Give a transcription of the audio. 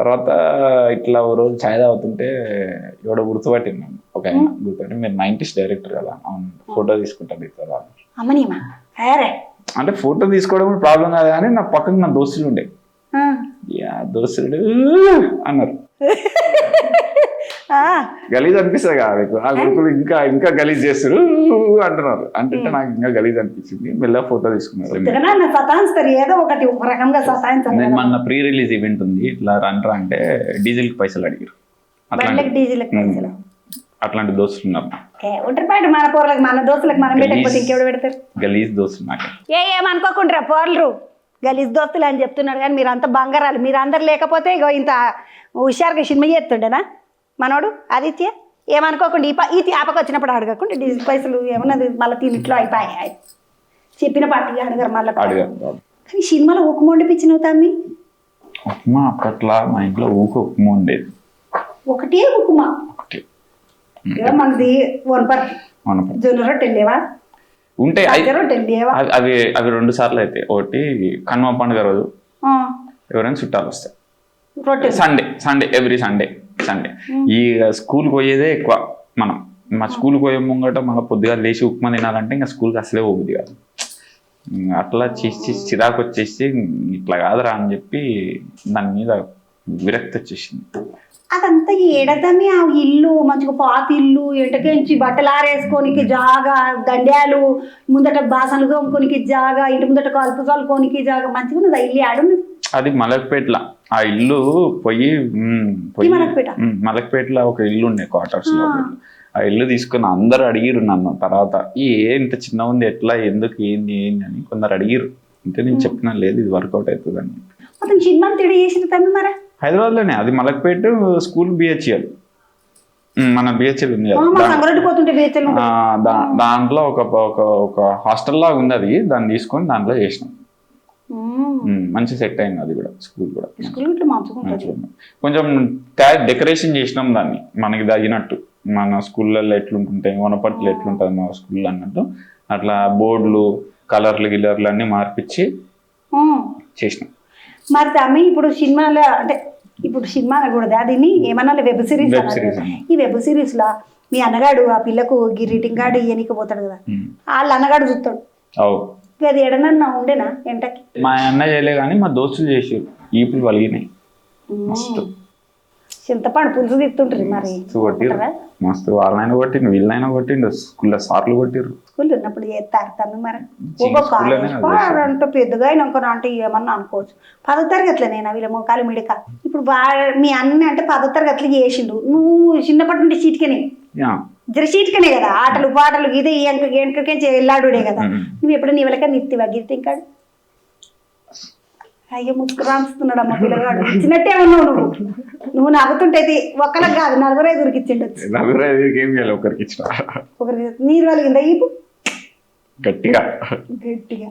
తర్వాత ఇట్లా ఓ రోజు ఛాయ్ తాగుతుంటే ఎవడో గుర్తుపట్టింది ఒక ఆయన గుర్తుపట్టి మీరు నైంటీస్ డైరెక్టర్ కదా అవును. ఫోటో అమ్మనీమా? అరే అంటే ఫోటో తీసుకోవడం ప్రాబ్లం కాదు కానీ నా పక్కన నా దోస్తులు ఉండే. యా దోస్తులు అన్నారు. గలీజ్ అనిపిస్తుంది కదా మీకు. ఆ గురుకులు ఇంకా ఇంకా గలీజ్ చేస్తారు అంటున్నారు. అంటే నాకు ఇంకా గలీజ్ అనిపించింది. మెల్లగా ఫోటో తీసుకున్నారు ఏదో ఒకటి ఒక రకంగా నేను. మొన్న ప్రీ రిలీజ్ ఈవెంట్ ఉంది. ఇట్లా రండ్రా అంటే డీజిల్కి పైసలు అడిగారు. అట్లాంటి దోస్తులు ఉన్నారు. ఉంటారు మన పోరలకు మన దోస్తులకు మనం పెట్టకపోతే ఇంకెవడు పెడతారు? గలీజ్ దోస్తులు నాకు. ఏ ఏమనుకోకుండా పోర్లు. గలీజ్ దోస్తులు అని చెప్తున్నాడు కానీ మీరు అంత బంగారాలు. మీరు అందరు లేకపోతే ఇగో ఇంత హుషారుగా సినిమా చేస్తుండేనా? మనోడు ఆదిత్య ఏమనుకోకుండా ఈ ఈ ఆపకు వచ్చినప్పుడు అడగకుండా డీజిల్ పైసలు ఏమన్నది మళ్ళీ తినిట్లో అయిపోయాయి. చెప్పిన పార్టీ అడగారు మళ్ళీ. కానీ సినిమాలో ఉక్కు మొండిపించినవు తమ్మి? ఉప్మా అప్పట్లో మా ఇంట్లో ఊక ఉప్మా ఉండేది ఒకటే ఉక్కుమా ఒకటి. ఇక మనది వనపర్ మన జొన్న రొట్టెలు లేవా? ఉంటే అయి- సజ్జ రొట్టెలు లేవా? అవి అవి రెండు సార్లు అయితే. ఒకటి కనుమ పండుగ రోజు ఎవరైనా చుట్టాలు వస్తాయి Sunday Sunday every Sunday. Sunday. ఈ స్కూల్కి పోయేదే ఎక్కువ మనం. మా స్కూల్కి పోయే ముంగట మళ్ళీ పొద్దుగా లేచి ఉప్మా తినాలంటే ఇంకా స్కూల్కి అసలే పోబుద్ది కాదు. అట్లా చేసి చిరాకు వచ్చేసి ఇట్లా కాదురా అని చెప్పి దాని మీద విరక్తి వచ్చేసింది. అదంతా ఏడదమ్మి ఆ ఇల్లు మంచిగా పాత ఇల్లు ఎంటకెంచి బట్టలు ఆరేసుకోనికి జాగా దండ్యాలు ముందట బాసనలు తోముకోనికి జాగా ఇంటి ముందట కలుపు చల్లుకోనికి జాగా మంచిగా ఉన్నది ఇల్లు ఆడున్నది అది మలక్పేట్ల. ఆ ఇల్లు పోయి పోయి మలక్పేటలో ఒక ఇల్లు ఉండే క్వార్టర్స్లో. ఆ. ఇల్లు. తీసుకుని అందరు అడిగిరు నన్ను తర్వాత. ఈ ఏ ఇంత చిన్న ఉంది ఎట్లా ఎందుకు ఏంది ఏంది అని కొందరు అడిగిరు అంటే నేను చెప్పిన లేదు ఇది వర్కౌట్ అవుతుంది అని హైదరాబాద్లోనే అది మలక్పేట స్కూల్ బిహెచ్ఎల్ మన బిహెచ్ఎల్ ఉంది దాంట్లో ఒక ఒక ఒక హాస్టల్ లాగా ఉంది అది. దాన్ని తీసుకొని దాంట్లో చేసినాం. మంచి సెట్ అయింది అది కూడా స్కూల్ కూడా. ఉంది. కొంచెం డెకరేషన్ చేసినాం దాన్ని మనకి తగినట్టు. మన స్కూళ్ళల్లో ఎట్లుంటుంటాయి వనపర్తిలో ఎట్లుంటుంది మా స్కూల్లో అన్నట్టు. అట్లా బోర్డులు కలర్లు గిలర్లు అన్ని మార్పిచ్చి. చేసినాం. మరి తమ్మి ఇప్పుడు సినిమాలో అంటే ఇప్పుడు సినిమా అనకూడదు? దీన్ని ఏమన్నా వెబ్ సిరీస్. ఈ వెబ్ సిరీస్ లా మీ అన్నగాడు ఆ పిల్లకు గిరీటింగ్ కార్డు ఇయ్యనికి పోతాడు కదా. వాళ్ళ అన్నగాడు చూస్తాడు. అది ఎడనన్నా ఉండేనా ఎంటకి మా అన్న చేయలే కానీ మా దోస్తులు చేసారు ఈపులు వలిగినాయి మస్తు. చింతపండు పులుసు తిత్తుంటారు మరి. మస్తు కొట్టిరు మస్తు వాళ్ళైనా కొట్టిండు వీళ్ళైనా కొట్టిండు స్కూల్లో సార్లు కొట్టిర్రు. స్కూల్ ఉన్నప్పుడు చేస్తారు మరి. అంటే పెద్దగా అయినాక అంటే ఏమన్నా అనుకోవచ్చు. పదో తరగతిలో నేను వీళ్ళ మోకాలు మిడిక? ఇప్పుడు మీ అన్న అంటే పదో తరగతిలో చేసిండు. నువ్వు చిన్నప్పటి నుండి చీటికనే. జర చీటికనే కదా. ఆటలు పాటలు ఇదే వెనకకే వెళ్ళాడుడే కదా. మ్మ్. నువ్వు ఎప్పుడు నీ వెళ్ళక నిత్తివా గిరిటింగ్ కార్డు అయ్యో ముసుగు రాస్తున్నాడు అమ్మ పిల్లగాడు. ఇచ్చినట్టే ఉన్నావు నువ్వు. నువ్వు నవ్వుతుంటే ఒక్కలకు కాదు నలుగురు ఐదుగురికి ఇచ్చిండొచ్చు. నలుగురు ఐదుగురికి ఏం చేయాలి? ఒకరికి ఇచ్చిన. ఒకరికి నీరు కలిగిందా ఈపు. గట్టిగా. గట్టిగా.